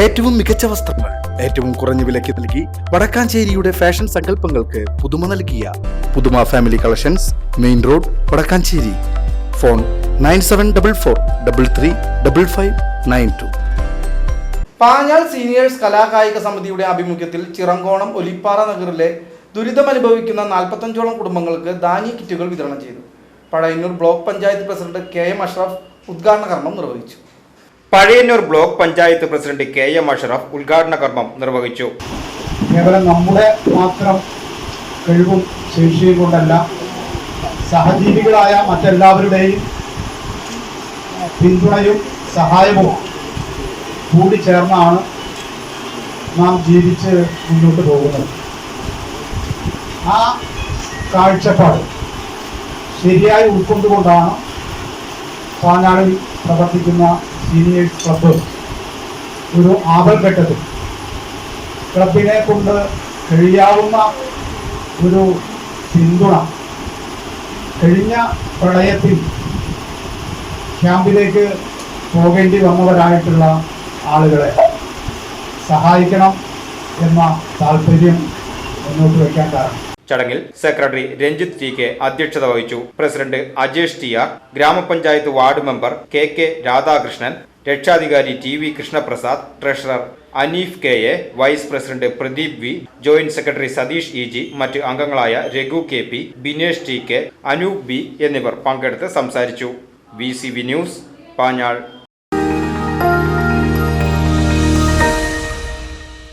ഏറ്റവും മികച്ച വസ്ത്രങ്ങൾ ഏറ്റവും കുറഞ്ഞ വിലയ്ക്ക് നൽകി വടക്കാഞ്ചേരിയുടെ ഫാഷൻ സങ്കല്പങ്ങൾക്ക് പുതുമ നൽകിയ പുതുമ family collections main road Vadakkanchery. Phone nine seven double four double three double five nine two. Panjal seniors കലാകായിക സമിതിയുടെ ആഭിമുഖ്യത്തിൽ ചിറങ്കോണം ഒലിപ്പാറ നഗറിലെ ദുരിതമനുഭവിക്കുന്ന നാൽപ്പത്തഞ്ചോളം കുടുംബങ്ങൾക്ക് ധാന്യ കിറ്റുകൾ വിതരണം ചെയ്തു. Pazhayannur block panchayat president K M Ashraf ഉദ്ഘാടന കർമ്മം നിർവഹിച്ചു. Pazhayannur block panchayat president K M Ashraf ഉദ്ഘാടന കർമ്മം നിർവഹിച്ചു. കേവലം നമ്മുടെ മാത്രം കഴിവും ശേഷിയും കൊണ്ടല്ല സഹജീവികളായ മറ്റെല്ലാവരുടെയും പിന്തുണയും സഹായവും കൂടി ചേർന്നാണ് നാം ജീവിച്ച് മുന്നോട്ട് പോകുന്നത്. ആ കാഴ്ചപ്പാട് ശരിയായി ഉൾക്കൊണ്ടുകൊണ്ടാണ് പാനാളിൽ പ്രവർത്തിക്കുന്ന സീനിയേഴ്സ് ക്ലബ്ബ് ഒരു ആപൽഘട്ടത്തിൽ ക്ലബിനെ കൊണ്ട് കഴിയാവുന്ന ഒരു പിന്തുണ കഴിഞ്ഞ പ്രളയത്തിൽ ക്യാമ്പിലേക്ക് പോകേണ്ടി വന്നവരായിട്ടുള്ള ആളുകളെ സഹായിക്കണം എന്ന താല്പര്യം മുന്നോട്ട് വയ്ക്കാൻ കാരണം. ചടങ്ങിൽ സെക്രട്ടറി രഞ്ജിത്ത് ടി കെ അധ്യക്ഷത വഹിച്ചു. പ്രസിഡന്റ് അജേഷ് ടി ആർ ഗ്രാമപഞ്ചായത്ത് ward member K K Radhakrishnan രക്ഷാധികാരി T V Krishnaprasad treasurer Aneef K A vice president Pradeep V joint secretary Satheesh E G മറ്റ് അംഗങ്ങളായ Raghu K P Binesh T K Anoop B എന്നിവർ പങ്കെടുത്ത് സംസാരിച്ചു. V C V news Panjal.